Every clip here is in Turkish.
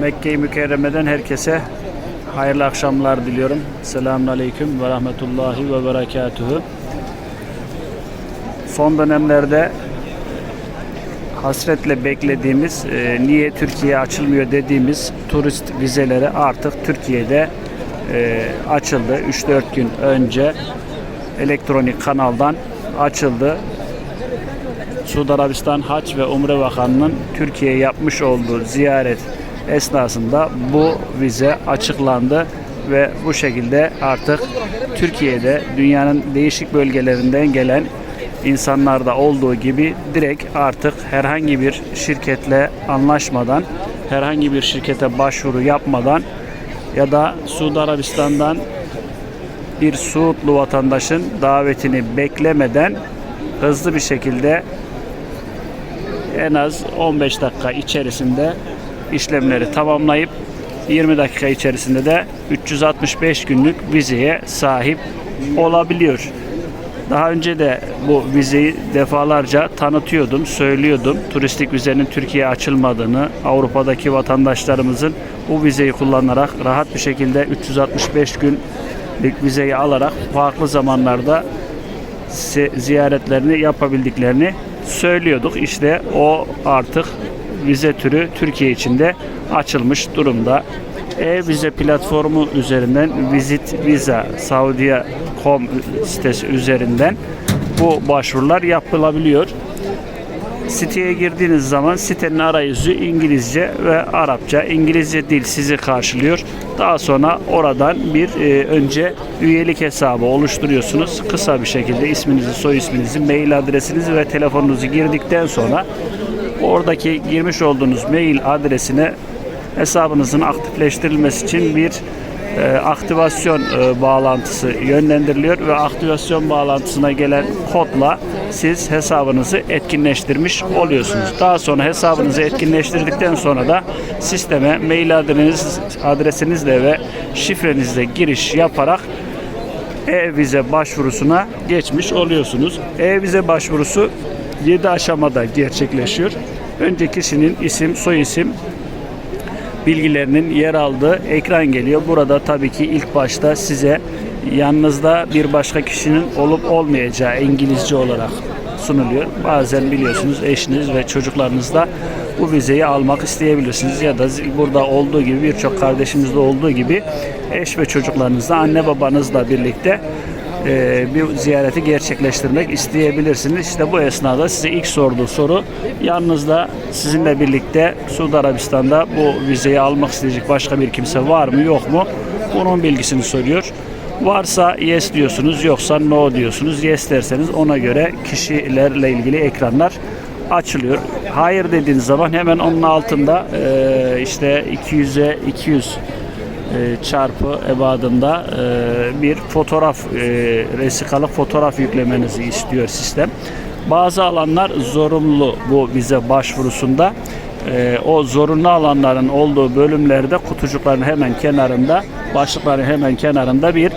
Mekke-i Mükerreme'den herkese hayırlı akşamlar diliyorum. Selamun Aleyküm ve Rahmetullahi ve Berekatuhu. Son dönemlerde hasretle beklediğimiz, e, niye Türkiye açılmıyor dediğimiz turist vizeleri artık Türkiye'de e, açıldı. 3-4 gün önce elektronik kanaldan açıldı. Suudi Arabistan Haç ve Umre Bakanı'nın Türkiye'ye yapmış olduğu ziyaret esnasında bu vize açıklandı ve bu şekilde artık Türkiye'de dünyanın değişik bölgelerinden gelen insanlarda olduğu gibi direkt artık herhangi bir şirketle anlaşmadan, herhangi bir şirkete başvuru yapmadan ya da Suudi Arabistan'dan bir Suudlu vatandaşın davetini beklemeden hızlı bir şekilde en az 15 dakika içerisinde işlemleri tamamlayıp 20 dakika içerisinde de 365 günlük vizeye sahip olabiliyor. Daha önce de bu vizeyi defalarca tanıtıyordum, söylüyordum. Turistik vizenin Türkiye'ye açılmadığını, Avrupa'daki vatandaşlarımızın bu vizeyi kullanarak rahat bir şekilde 365 günlük vizeyi alarak farklı zamanlarda ziyaretlerini yapabildiklerini söylüyorduk. İşte o artık vize türü Türkiye içinde açılmış durumda. E-vize platformu üzerinden Visit Visa Saudiya.com sitesi üzerinden bu başvurular yapılabiliyor. Siteye girdiğiniz zaman sitenin arayüzü İngilizce ve Arapça. İngilizce dil sizi karşılıyor. Daha sonra oradan bir e, önce üyelik hesabı oluşturuyorsunuz. Kısa bir şekilde isminizi, soy isminizi, mail adresinizi ve telefonunuzu girdikten sonra oradaki girmiş olduğunuz mail adresine hesabınızın aktifleştirilmesi için bir e, aktivasyon e, bağlantısı yönlendiriliyor ve aktivasyon bağlantısına gelen kodla siz hesabınızı etkinleştirmiş oluyorsunuz. Daha sonra hesabınızı etkinleştirdikten sonra da sisteme mail adresiniz, adresinizle ve şifrenizle giriş yaparak e-vize başvurusuna geçmiş oluyorsunuz. E-vize başvurusu 7 aşamada gerçekleşiyor. Önce kişinin isim, soy isim, bilgilerinin yer aldığı ekran geliyor. Burada tabii ki ilk başta size yanınızda bir başka kişinin olup olmayacağı İngilizce olarak sunuluyor. Bazen biliyorsunuz eşiniz ve çocuklarınız da bu vizeyi almak isteyebilirsiniz ya da burada olduğu gibi birçok kardeşimizde olduğu gibi eş ve çocuklarınızla anne babanızla birlikte e, bir ziyareti gerçekleştirmek isteyebilirsiniz. İşte bu esnada size ilk sorduğu soru yanınızda sizinle birlikte Suudi Arabistan'da bu vizeyi almak isteyecek başka bir kimse var mı yok mu? Bunun bilgisini soruyor. Varsa yes diyorsunuz, yoksa no diyorsunuz. Yes derseniz ona göre kişilerle ilgili ekranlar açılıyor. Hayır dediğiniz zaman hemen onun altında e, işte 200'e 200 e, çarpı ebadında e, bir fotoğraf e, resikalık fotoğraf yüklemenizi istiyor sistem. Bazı alanlar zorunlu bu vize başvurusunda. E, o zorunlu alanların olduğu bölümlerde kutucukların hemen kenarında, başlıkların hemen kenarında bir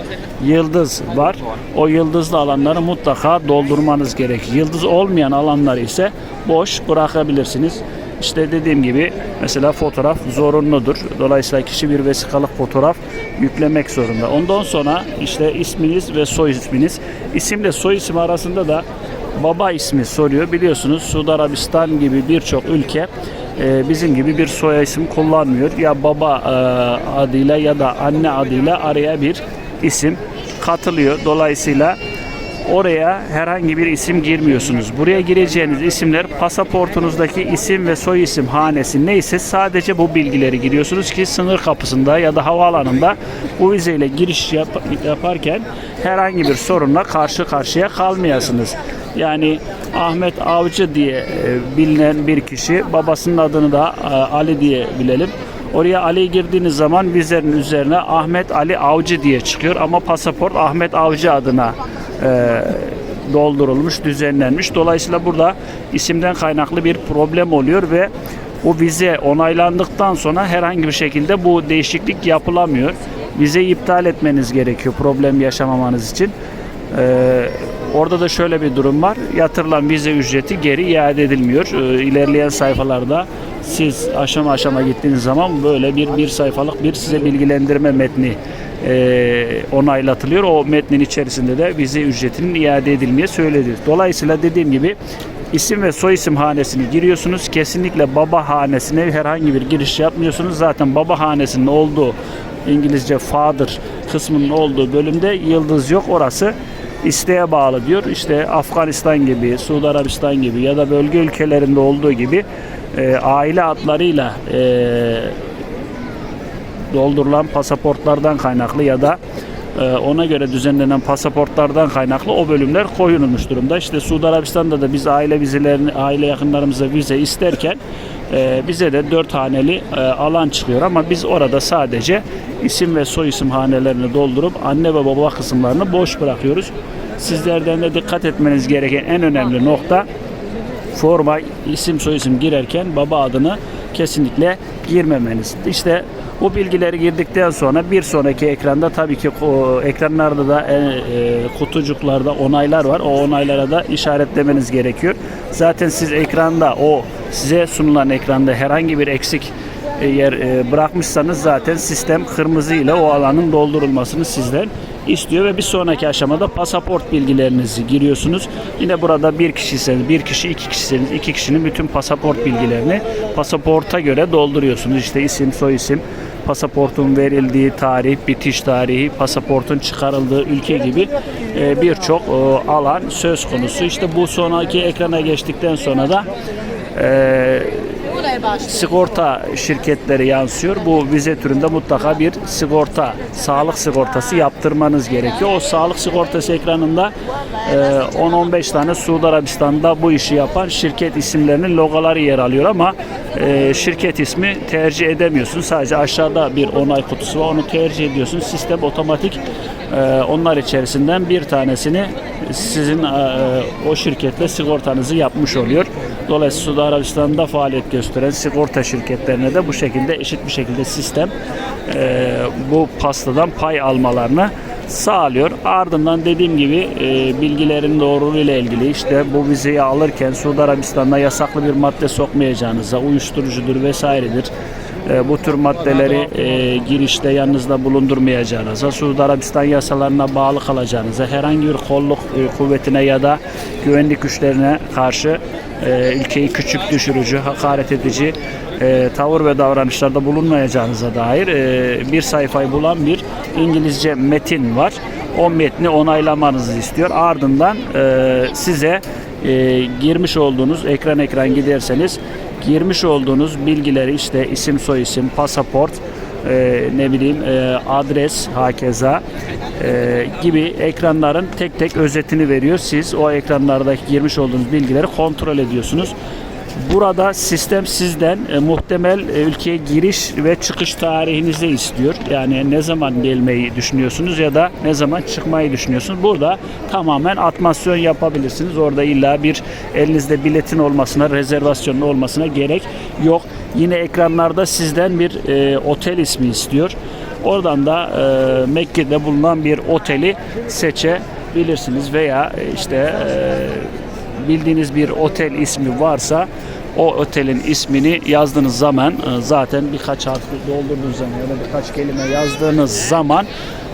yıldız var. O yıldızlı alanları mutlaka doldurmanız gerekir. Yıldız olmayan alanları ise boş bırakabilirsiniz. İşte dediğim gibi mesela fotoğraf zorunludur. Dolayısıyla kişi bir vesikalık fotoğraf yüklemek zorunda. Ondan sonra işte isminiz ve soy isminiz. İsimle soy isim arasında da baba ismi soruyor. Biliyorsunuz Suudi Arabistan gibi birçok ülke e, bizim gibi bir soy isim kullanmıyor. Ya baba e, adıyla ya da anne adıyla araya bir isim katılıyor. Dolayısıyla Oraya herhangi bir isim girmiyorsunuz. Buraya gireceğiniz isimler pasaportunuzdaki isim ve soy isim hanesi neyse sadece bu bilgileri giriyorsunuz ki sınır kapısında ya da havaalanında bu vizeyle giriş yap- yaparken herhangi bir sorunla karşı karşıya kalmayasınız. Yani Ahmet Avcı diye e, bilinen bir kişi babasının adını da e, Ali diye bilelim. Oraya Ali girdiğiniz zaman vizenin üzerine Ahmet Ali Avcı diye çıkıyor ama pasaport Ahmet Avcı adına e, doldurulmuş, düzenlenmiş. Dolayısıyla burada isimden kaynaklı bir problem oluyor ve bu vize onaylandıktan sonra herhangi bir şekilde bu değişiklik yapılamıyor. Vizeyi iptal etmeniz gerekiyor problem yaşamamanız için. Ee, orada da şöyle bir durum var. Yatırılan vize ücreti geri iade edilmiyor. Ee, ilerleyen sayfalarda siz aşama aşama gittiğiniz zaman böyle bir bir sayfalık bir size bilgilendirme metni e, onaylatılıyor. O metnin içerisinde de vize ücretinin iade edilmeye söyledi. Dolayısıyla dediğim gibi isim ve soyisim hanesini giriyorsunuz. Kesinlikle baba hanesine herhangi bir giriş yapmıyorsunuz. Zaten baba hanesinin olduğu İngilizce father kısmının olduğu bölümde yıldız yok. Orası isteğe bağlı diyor. İşte Afganistan gibi, Suudi Arabistan gibi ya da bölge ülkelerinde olduğu gibi e, aile adlarıyla e, doldurulan pasaportlardan kaynaklı ya da e, ona göre düzenlenen pasaportlardan kaynaklı o bölümler koyulmuş durumda. İşte Suudi Arabistan'da da biz aile vizelerini, aile yakınlarımıza vize isterken e, bize de dört haneli e, alan çıkıyor ama biz orada sadece isim ve soy isim hanelerini doldurup anne ve baba kısımlarını boş bırakıyoruz. Sizlerden de dikkat etmeniz gereken en önemli nokta forma isim soyisim girerken baba adını kesinlikle girmemeniz. İşte bu bilgileri girdikten sonra bir sonraki ekranda tabii ki o ekranlarda da e, e, kutucuklarda onaylar var. O onaylara da işaretlemeniz gerekiyor. Zaten siz ekranda o size sunulan ekranda herhangi bir eksik e, yer e, bırakmışsanız zaten sistem kırmızı ile o alanın doldurulmasını sizden istiyor ve bir sonraki aşamada pasaport bilgilerinizi giriyorsunuz. Yine burada bir kişiyseniz, bir kişi, iki kişiseniz, iki kişinin bütün pasaport bilgilerini pasaporta göre dolduruyorsunuz. İşte isim, soy isim, pasaportun verildiği tarih, bitiş tarihi, pasaportun çıkarıldığı ülke gibi e, birçok e, alan söz konusu. İşte bu sonraki ekrana geçtikten sonra da e, sigorta şirketleri yansıyor. Bu vize türünde mutlaka bir sigorta, sağlık sigortası yaptırmanız gerekiyor. O sağlık sigortası ekranında e, 10-15 tane Suudi Arabistan'da bu işi yapan şirket isimlerinin logoları yer alıyor ama e, şirket ismi tercih edemiyorsun. Sadece aşağıda bir onay kutusu var. Onu tercih ediyorsun. Sistem otomatik e, onlar içerisinden bir tanesini sizin e, o şirketle sigortanızı yapmış oluyor. Dolayısıyla Suudi Arabistan'da faaliyet gösteren sigorta şirketlerine de bu şekilde eşit bir şekilde sistem e, bu pastadan pay almalarını sağlıyor. Ardından dediğim gibi e, bilgilerin doğruluğu ile ilgili işte bu vizeyi alırken Suudi Arabistan'da yasaklı bir madde sokmayacağınıza, uyuşturucudur vesairedir. E, bu tür maddeleri e, girişte yanınızda bulundurmayacağınıza, Suudi Arabistan yasalarına bağlı kalacağınıza, herhangi bir kolluk e, kuvvetine ya da güvenlik güçlerine karşı e, ülkeyi küçük düşürücü, hakaret edici tavır ve davranışlarda bulunmayacağınıza dair bir sayfayı bulan bir İngilizce metin var. O metni onaylamanızı istiyor. Ardından size e, girmiş olduğunuz ekran ekran giderseniz girmiş olduğunuz bilgileri işte isim soy isim pasaport e, ne bileyim e, adres hakeza e, gibi ekranların tek tek özetini veriyor. Siz o ekranlardaki girmiş olduğunuz bilgileri kontrol ediyorsunuz. Burada sistem sizden e, muhtemel e, ülkeye giriş ve çıkış tarihinizi istiyor. Yani ne zaman gelmeyi düşünüyorsunuz ya da ne zaman çıkmayı düşünüyorsunuz. Burada tamamen atmasyon yapabilirsiniz. Orada illa bir elinizde biletin olmasına, rezervasyonun olmasına gerek yok. Yine ekranlarda sizden bir e, otel ismi istiyor. Oradan da e, Mekke'de bulunan bir oteli seçebilirsiniz veya e, işte e, bildiğiniz bir otel ismi varsa o otelin ismini yazdığınız zaman e, zaten birkaç harf doldurduğunuz zaman ya da birkaç kelime yazdığınız zaman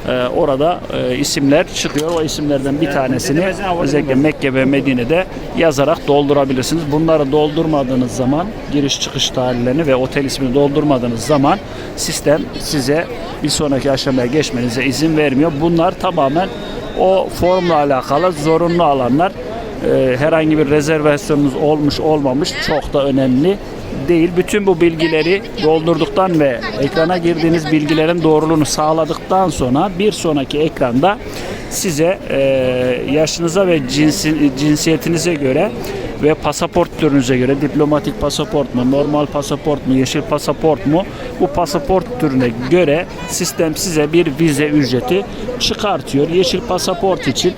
e, orada e, isimler çıkıyor. O isimlerden bir tanesini özellikle Mekke ve Medine'de yazarak doldurabilirsiniz. Bunları doldurmadığınız zaman giriş çıkış tarihlerini ve otel ismini doldurmadığınız zaman sistem size bir sonraki aşamaya geçmenize izin vermiyor. Bunlar tamamen o formla alakalı zorunlu alanlar e, herhangi bir rezervasyonunuz olmuş olmamış çok da önemli değil. Bütün bu bilgileri doldurduktan ve ekrana girdiğiniz bilgilerin doğruluğunu sağladıktan sonra bir sonraki ekranda size e, yaşınıza ve cinsi, cinsiyetinize göre ve pasaport türünüze göre diplomatik pasaport mu, normal pasaport mu, yeşil pasaport mu bu pasaport türüne göre sistem size bir vize ücreti çıkartıyor. Yeşil pasaport için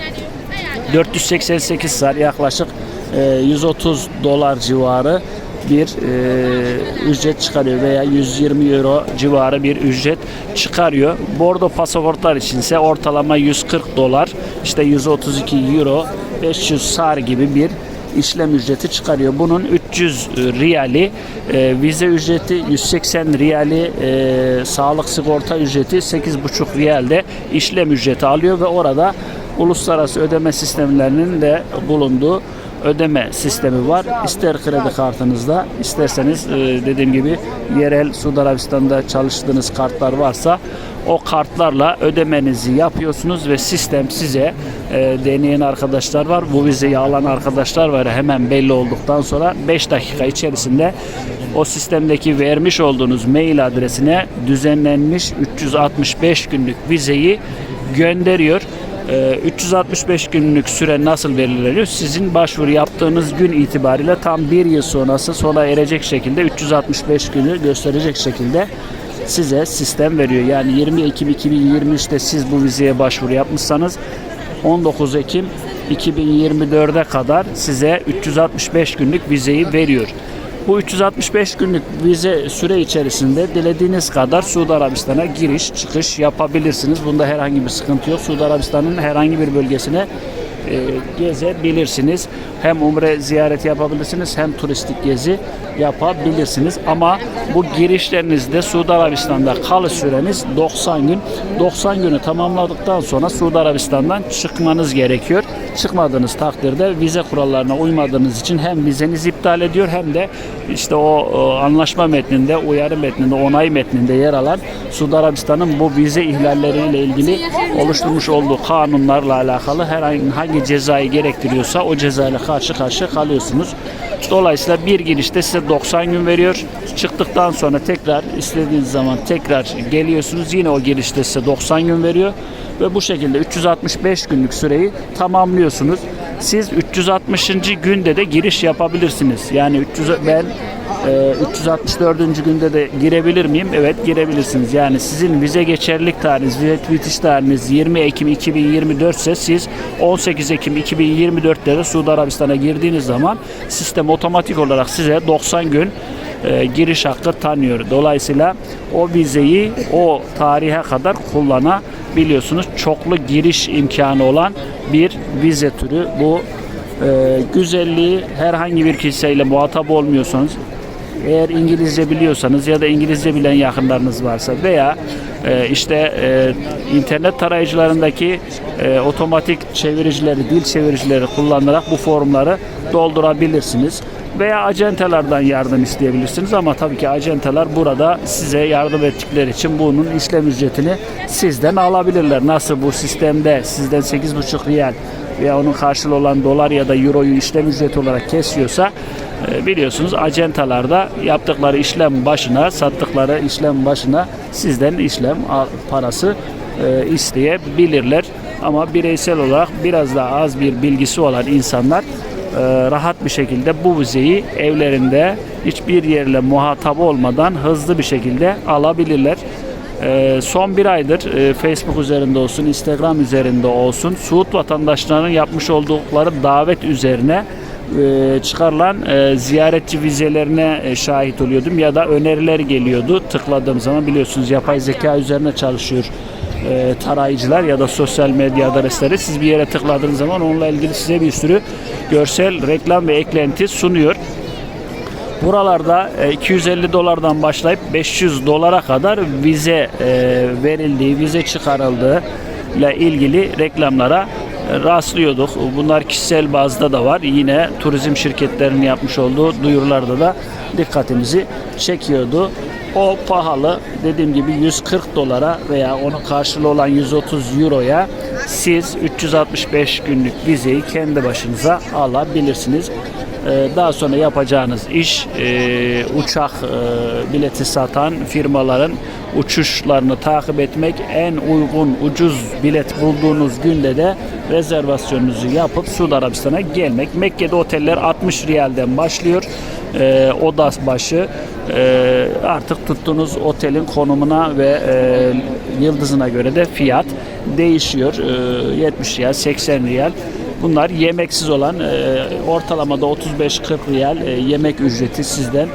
488 sar yaklaşık e, 130 dolar civarı bir e, ücret çıkarıyor veya 120 euro civarı bir ücret çıkarıyor. Bordo pasaportlar içinse ortalama 140 dolar işte 132 euro 500 sar gibi bir işlem ücreti çıkarıyor. Bunun 300 riyali e, vize ücreti, 180 riyali e, sağlık sigorta ücreti, 8,5 riyalde işlem ücreti alıyor ve orada uluslararası ödeme sistemlerinin de bulunduğu ödeme sistemi var. İster kredi kartınızda, isterseniz e, dediğim gibi yerel Suudi Arabistan'da çalıştığınız kartlar varsa o kartlarla ödemenizi yapıyorsunuz ve sistem size e, deneyen arkadaşlar var. Bu vizeyi alan arkadaşlar var. Hemen belli olduktan sonra 5 dakika içerisinde o sistemdeki vermiş olduğunuz mail adresine düzenlenmiş 365 günlük vizeyi gönderiyor. Ee, 365 günlük süre nasıl belirleniyor? Sizin başvuru yaptığınız gün itibariyle tam bir yıl sonrası sona erecek şekilde 365 günü gösterecek şekilde size sistem veriyor. Yani 20 Ekim 2023'te siz bu vizeye başvuru yapmışsanız 19 Ekim 2024'e kadar size 365 günlük vizeyi veriyor. Bu 365 günlük vize süre içerisinde dilediğiniz kadar Suudi Arabistan'a giriş çıkış yapabilirsiniz. Bunda herhangi bir sıkıntı yok. Suudi Arabistan'ın herhangi bir bölgesine e, gezebilirsiniz. Hem umre ziyareti yapabilirsiniz hem turistik gezi yapabilirsiniz. Ama bu girişlerinizde Suudi Arabistan'da kalış süreniz 90 gün. 90 günü tamamladıktan sonra Suudi Arabistan'dan çıkmanız gerekiyor. Çıkmadığınız takdirde vize kurallarına uymadığınız için hem vizeniz iptal ediyor hem de işte o, anlaşma metninde, uyarı metninde, onay metninde yer alan Suudi Arabistan'ın bu vize ihlalleriyle ilgili oluşturmuş olduğu kanunlarla alakalı herhangi hangi cezayı gerektiriyorsa o cezayla karşı karşıya kalıyorsunuz. Dolayısıyla bir girişte size 90 gün veriyor. Çıktıktan sonra tekrar istediğiniz zaman tekrar geliyorsunuz. Yine o girişte size 90 gün veriyor. Ve bu şekilde 365 günlük süreyi tamamlıyorsunuz. Siz 360. günde de giriş yapabilirsiniz. Yani 300 ben e, 364. günde de girebilir miyim? Evet girebilirsiniz. Yani sizin vize geçerlilik tarihiniz, vize bitiş tarihiniz 20 Ekim 2024 ise siz 18 Ekim 2024'te de Suudi Arabistan'a girdiğiniz zaman sistem otomatik olarak size 90 gün e, giriş hakkı tanıyor. Dolayısıyla o vizeyi o tarihe kadar kullanabiliyorsunuz. Çoklu giriş imkanı olan bir vize türü bu. E, güzelliği herhangi bir kimseyle muhatap olmuyorsanız eğer İngilizce biliyorsanız ya da İngilizce bilen yakınlarınız varsa veya e, işte e, internet tarayıcılarındaki e, otomatik çeviricileri, dil çeviricileri kullanarak bu formları doldurabilirsiniz. Veya acentelerden yardım isteyebilirsiniz ama tabii ki acenteler burada size yardım ettikleri için bunun işlem ücretini sizden alabilirler. Nasıl bu sistemde sizden 8,5 riyal veya onun karşılığı olan dolar ya da euroyu işlem ücreti olarak kesiyorsa e, biliyorsunuz acentalarda yaptıkları işlem başına, sattıkları işlem başına sizden işlem parası e, isteyebilirler. Ama bireysel olarak biraz daha az bir bilgisi olan insanlar rahat bir şekilde bu vizeyi evlerinde hiçbir yerle muhatap olmadan hızlı bir şekilde alabilirler. Ee, son bir aydır e, Facebook üzerinde olsun, Instagram üzerinde olsun Suud vatandaşlarının yapmış oldukları davet üzerine e, çıkarılan e, ziyaretçi vizelerine e, şahit oluyordum ya da öneriler geliyordu. Tıkladığım zaman biliyorsunuz yapay zeka üzerine çalışıyor e, tarayıcılar ya da sosyal medya adresleri. Siz bir yere tıkladığınız zaman onunla ilgili size bir sürü görsel, reklam ve eklenti sunuyor. Buralarda e, 250 dolardan başlayıp 500 dolara kadar vize e, verildiği, vize çıkarıldığı ile ilgili reklamlara e, rastlıyorduk. Bunlar kişisel bazda da var. Yine turizm şirketlerinin yapmış olduğu duyurularda da dikkatimizi çekiyordu. O pahalı dediğim gibi 140 dolara veya onun karşılığı olan 130 euroya siz 365 günlük vizeyi kendi başınıza alabilirsiniz. Ee, Daha sonra yapacağınız iş e, uçak e, bileti satan firmaların uçuşlarını takip etmek. En uygun ucuz bilet bulduğunuz günde de rezervasyonunuzu yapıp Suudi Arabistan'a gelmek. Mekke'de oteller 60 riyalden başlıyor. E, oda başı e, artık tuttuğunuz otelin konumuna ve e, yıldızına göre de fiyat değişiyor. E, 70 riyal, 80 riyal. Bunlar yemeksiz olan e, ortalamada 35-40 riyal e, yemek ücreti sizden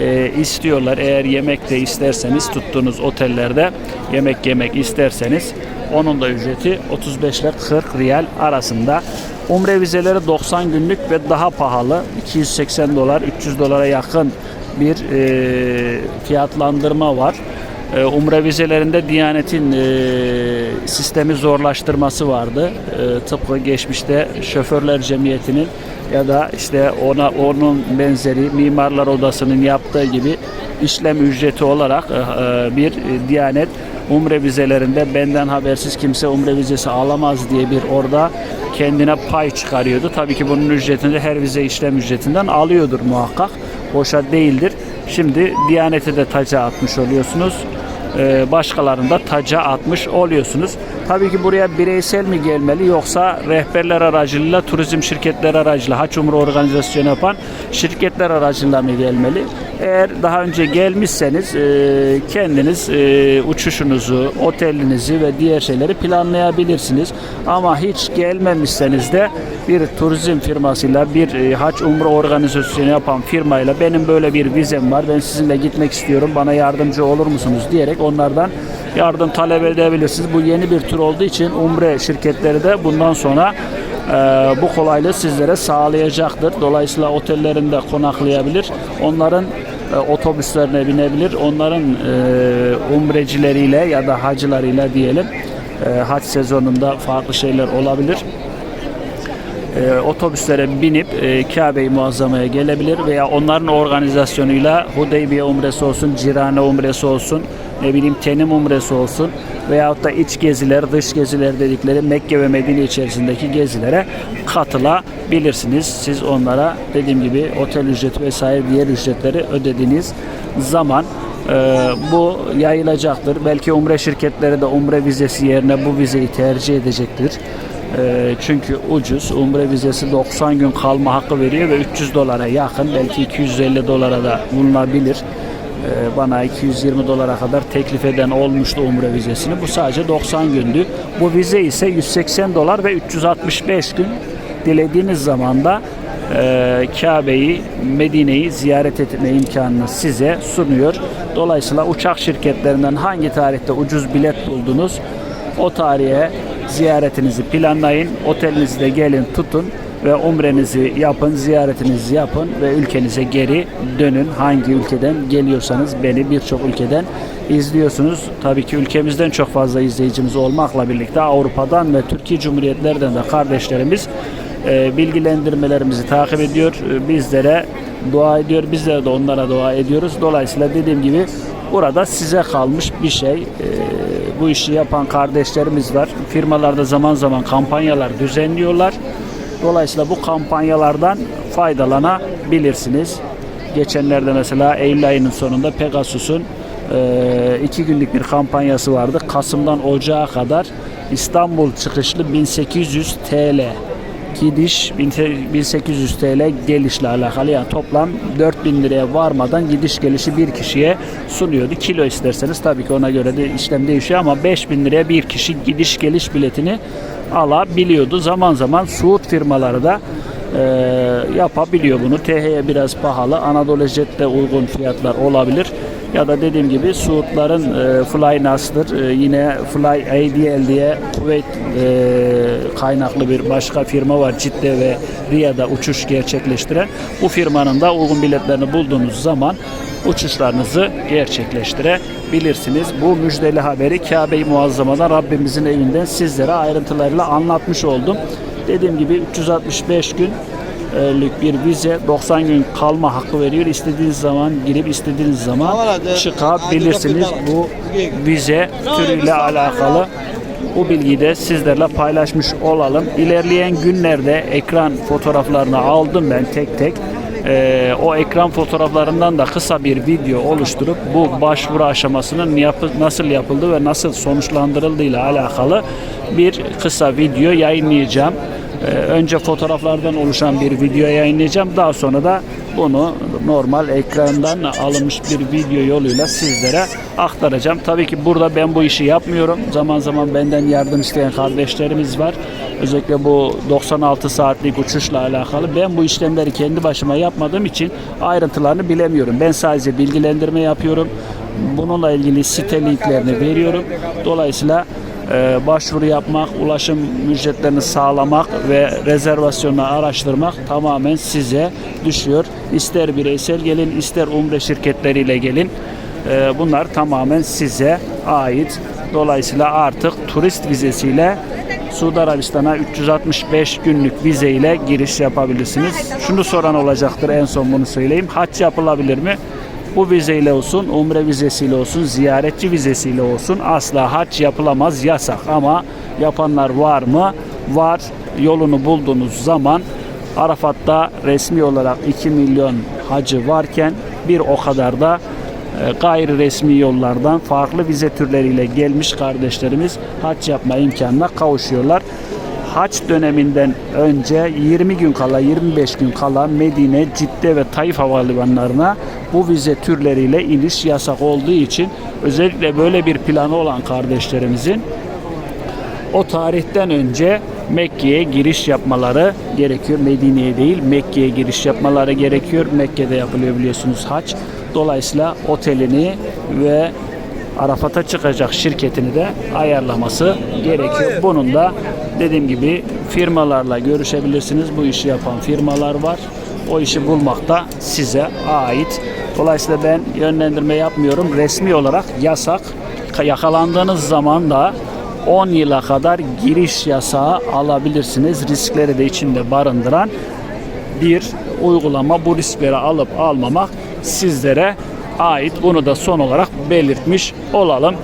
e, istiyorlar. Eğer yemek de isterseniz tuttuğunuz otellerde yemek yemek isterseniz onun da ücreti 35 ile 40 riyal arasında Umre vizeleri 90 günlük ve daha pahalı. 280 dolar, 300 dolara yakın bir e, fiyatlandırma var. E, Umre vizelerinde Diyanet'in e, sistemi zorlaştırması vardı. E, tıpkı geçmişte şoförler cemiyetinin ya da işte ona onun benzeri mimarlar odasının yaptığı gibi işlem ücreti olarak e, e, bir Diyanet Umre vizelerinde benden habersiz kimse Umre vizesi alamaz diye bir orada kendine pay çıkarıyordu. Tabii ki bunun ücretini de her vize işlem ücretinden alıyordur muhakkak. Boşa değildir. Şimdi Diyanet'e de taca atmış oluyorsunuz e, başkalarında taca atmış oluyorsunuz. Tabii ki buraya bireysel mi gelmeli yoksa rehberler aracılığıyla turizm şirketleri aracılığıyla haç umre organizasyonu yapan şirketler aracılığıyla mı gelmeli? Eğer daha önce gelmişseniz e, kendiniz e, uçuşunuzu, otelinizi ve diğer şeyleri planlayabilirsiniz. Ama hiç gelmemişseniz de bir turizm firmasıyla bir e, haç umre organizasyonu yapan firmayla benim böyle bir vizem var ben sizinle gitmek istiyorum bana yardımcı olur musunuz diyerek onlardan yardım talep edebilirsiniz. Bu yeni bir tur olduğu için umre şirketleri de bundan sonra bu kolaylığı sizlere sağlayacaktır. Dolayısıyla otellerinde konaklayabilir. Onların e, otobüslerine binebilir. Onların e, umrecileriyle ya da hacılarıyla diyelim e, hac sezonunda farklı şeyler olabilir e, otobüslere binip e, Kabe-i Muazzama'ya gelebilir veya onların organizasyonuyla Hudeybiye Umresi olsun, Cirane Umresi olsun, ne bileyim Tenim Umresi olsun veyahut da iç geziler, dış geziler dedikleri Mekke ve Medine içerisindeki gezilere katılabilirsiniz. Siz onlara dediğim gibi otel ücreti vesaire diğer ücretleri ödediğiniz zaman e, bu yayılacaktır. Belki umre şirketleri de umre vizesi yerine bu vizeyi tercih edecektir. E, çünkü ucuz. Umre vizesi 90 gün kalma hakkı veriyor ve 300 dolara yakın belki 250 dolara da bulunabilir. E, bana 220 dolara kadar teklif eden olmuştu umre vizesini. Bu sadece 90 gündü. Bu vize ise 180 dolar ve 365 gün dilediğiniz zaman da e, Kabe'yi, Medine'yi ziyaret etme imkanını size sunuyor. Dolayısıyla uçak şirketlerinden hangi tarihte ucuz bilet buldunuz? O tarihe ziyaretinizi planlayın. Otelinizi de gelin tutun ve umrenizi yapın, ziyaretinizi yapın ve ülkenize geri dönün. Hangi ülkeden geliyorsanız beni birçok ülkeden izliyorsunuz. Tabii ki ülkemizden çok fazla izleyicimiz olmakla birlikte Avrupa'dan ve Türkiye Cumhuriyetlerden de kardeşlerimiz e, bilgilendirmelerimizi takip ediyor. E, bizlere dua ediyor. Bizler de onlara dua ediyoruz. Dolayısıyla dediğim gibi burada size kalmış bir şey. E, bu işi yapan kardeşlerimiz var. Firmalarda zaman zaman kampanyalar düzenliyorlar. Dolayısıyla bu kampanyalardan faydalanabilirsiniz. Geçenlerde mesela Eylül ayının sonunda Pegasus'un e, iki günlük bir kampanyası vardı. Kasım'dan Ocağa kadar İstanbul çıkışlı 1800 TL gidiş 1800 TL gelişle alakalı yani toplam 4000 liraya varmadan gidiş gelişi bir kişiye sunuyordu. Kilo isterseniz tabii ki ona göre de işlem değişiyor ama 5000 liraya bir kişi gidiş geliş biletini alabiliyordu. Zaman zaman Suud firmaları da e, yapabiliyor bunu. TH'ye biraz pahalı. Anadolu Jet'te uygun fiyatlar olabilir. Ya da dediğim gibi Suudların e, Flynas'tır. E, yine Fly ADL diye Kuveyt e, kaynaklı bir başka firma var. Cidde ve Riyad'a uçuş gerçekleştiren. Bu firmanın da uygun biletlerini bulduğunuz zaman uçuşlarınızı gerçekleştirebilirsiniz. Bu müjdeli haberi Kabe-i Muazzama'dan Rabbimizin evinden sizlere ayrıntılarıyla anlatmış oldum. Dediğim gibi 365 gün lük bir vize 90 gün kalma hakkı veriyor. İstediğiniz zaman girip istediğiniz zaman çıkabilirsiniz. Bu vize türüyle alakalı bu bilgiyi de sizlerle paylaşmış olalım. İlerleyen günlerde ekran fotoğraflarını aldım ben tek tek. Ee, o ekran fotoğraflarından da kısa bir video oluşturup bu başvuru aşamasının yapı, nasıl yapıldığı ve nasıl sonuçlandırıldığı ile alakalı bir kısa video yayınlayacağım. Ee, önce fotoğraflardan oluşan bir video yayınlayacağım. Daha sonra da bunu normal ekrandan alınmış bir video yoluyla sizlere aktaracağım. Tabii ki burada ben bu işi yapmıyorum. Zaman zaman benden yardım isteyen kardeşlerimiz var. Özellikle bu 96 saatlik uçuşla alakalı. Ben bu işlemleri kendi başıma yapmadığım için ayrıntılarını bilemiyorum. Ben sadece bilgilendirme yapıyorum. Bununla ilgili site linklerini veriyorum. Dolayısıyla e, başvuru yapmak, ulaşım ücretlerini sağlamak ve rezervasyonları araştırmak tamamen size düşüyor. İster bireysel gelin, ister umre şirketleriyle gelin. E, bunlar tamamen size ait. Dolayısıyla artık turist vizesiyle Suudi Arabistan'a 365 günlük vize ile giriş yapabilirsiniz. Şunu soran olacaktır en son bunu söyleyeyim. Hac yapılabilir mi? Bu vizeyle olsun, umre vizesiyle olsun, ziyaretçi vizesiyle olsun asla hac yapılamaz yasak ama yapanlar var mı? Var. Yolunu bulduğunuz zaman Arafat'ta resmi olarak 2 milyon hacı varken bir o kadar da e, gayri resmi yollardan farklı vize türleriyle gelmiş kardeşlerimiz hac yapma imkanına kavuşuyorlar. Haç döneminden önce 20 gün kala 25 gün kala Medine, Cidde ve Taif havalimanlarına bu vize türleriyle iniş yasak olduğu için özellikle böyle bir planı olan kardeşlerimizin o tarihten önce Mekke'ye giriş yapmaları gerekiyor. Medine'ye değil Mekke'ye giriş yapmaları gerekiyor. Mekke'de yapılıyor biliyorsunuz haç. Dolayısıyla otelini ve Arafat'a çıkacak şirketini de ayarlaması gerekiyor. Bunun da dediğim gibi firmalarla görüşebilirsiniz. Bu işi yapan firmalar var. O işi bulmak da size ait. Dolayısıyla ben yönlendirme yapmıyorum. Resmi olarak yasak. Yakalandığınız zaman da 10 yıla kadar giriş yasağı alabilirsiniz. Riskleri de içinde barındıran bir uygulama. Bu riskleri alıp almamak sizlere ait. Bunu da son olarak belirtmiş olalım.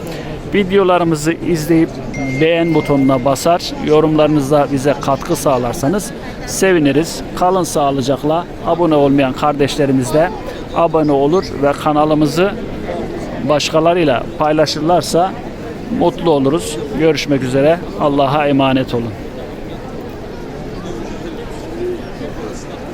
Videolarımızı izleyip beğen butonuna basar, yorumlarınızla bize katkı sağlarsanız seviniriz. Kalın sağlıcakla abone olmayan kardeşlerimiz de abone olur ve kanalımızı başkalarıyla paylaşırlarsa mutlu oluruz. Görüşmek üzere. Allah'a emanet olun.